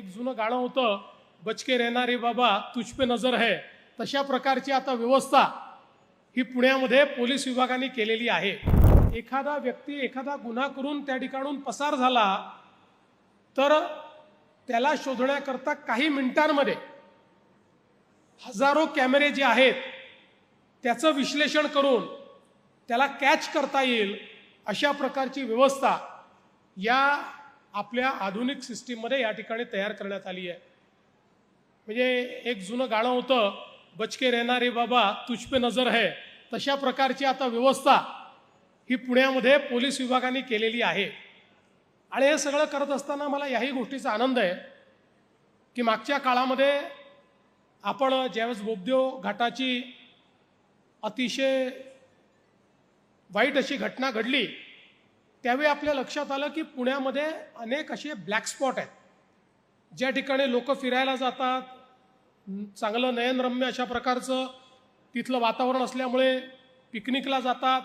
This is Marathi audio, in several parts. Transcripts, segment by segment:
एक जुनं गाणं होतं बचके रेणारे बाबा तुझ पे नजर है. तशा प्रकारची आता व्यवस्था ही पुण्यामध्ये पोलीस विभागाने केलेली आहे. एखादा व्यक्ती एखादा गुन्हा करून त्या ठिकाणून पसार झाला तर त्याला शोधण्याकरता काही मिनिटांमध्ये हजारो कॅमेरे जे आहेत त्याचं विश्लेषण करून त्याला कॅच करता येईल अशा प्रकारची व्यवस्था या आपल्या आधुनिक सिस्टीममध्ये या ठिकाणी तयार करण्यात आली आहे. म्हणजे एक जुनं गाणं होतं बचके रहना बाबा तुझपे नजर है. तशा प्रकारची आता व्यवस्था ही पुण्यामध्ये पोलीस विभागाने केलेली आहे. आणि हे सगळं करत असताना मला याही गोष्टीचा आनंद आहे की मागच्या काळामध्ये आपण ज्यावेळेस बोबदेव घाटाची अतिशय वाईट अशी घटना घडली त्यावेळी आपल्या लक्षात आलं की पुण्यामध्ये अनेक असे ब्लॅक स्पॉट आहेत. ज्या ठिकाणी लोक फिरायला जातात चांगलं नयनरम्य अशा प्रकारचं तिथलं वातावरण असल्यामुळे पिकनिकला जातात.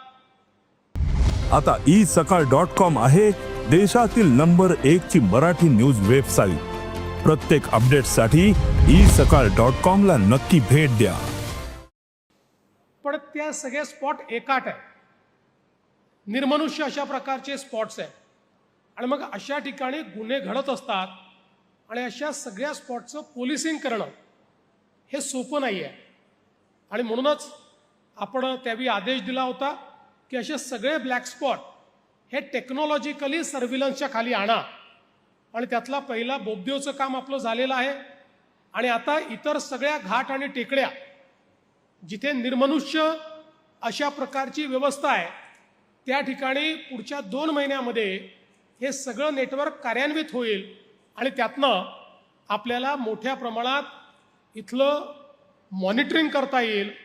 आता ई सकाळ डॉट कॉम आहे देशातील नंबर एक ची मराठी न्यूज वेबसाईट प्रत्येक अपडेटसाठी ई सकाळ डॉट कॉम ला नक्की भेट द्या. पण त्या सगळे स्पॉट एकाट आहे निर्मनुष्य अशा प्रकारचे स्पॉट्स आहेत. आणि मग अशा ठिकाणी गुन्हे घडत असतात आणि अशा सगळ्या स्पॉटचं पोलिसिंग करणं हे सोपं नाही आहे. आणि म्हणूनच आपण त्यावेळी आदेश दिला होता की असे सगळे ब्लॅक स्पॉट हे टेक्नॉलॉजिकली सर्व्हिलन्सच्या खाली आणा. आणि त्यातला पहिला बोबदेवचं काम आपलं झालेलं आहे. आणि आता इतर सगळ्या घाट आणि टेकड्या जिथे निर्मनुष्य अशा प्रकारची व्यवस्था आहे त्या ठिकाणी पुढच्या दोन महिन्यामध्ये हे सगळं नेटवर्क कार्यान्वित होईल आणि त्यातनं आपल्याला मोठ्या प्रमाणात इथलं मॉनिटरिंग करता येईल.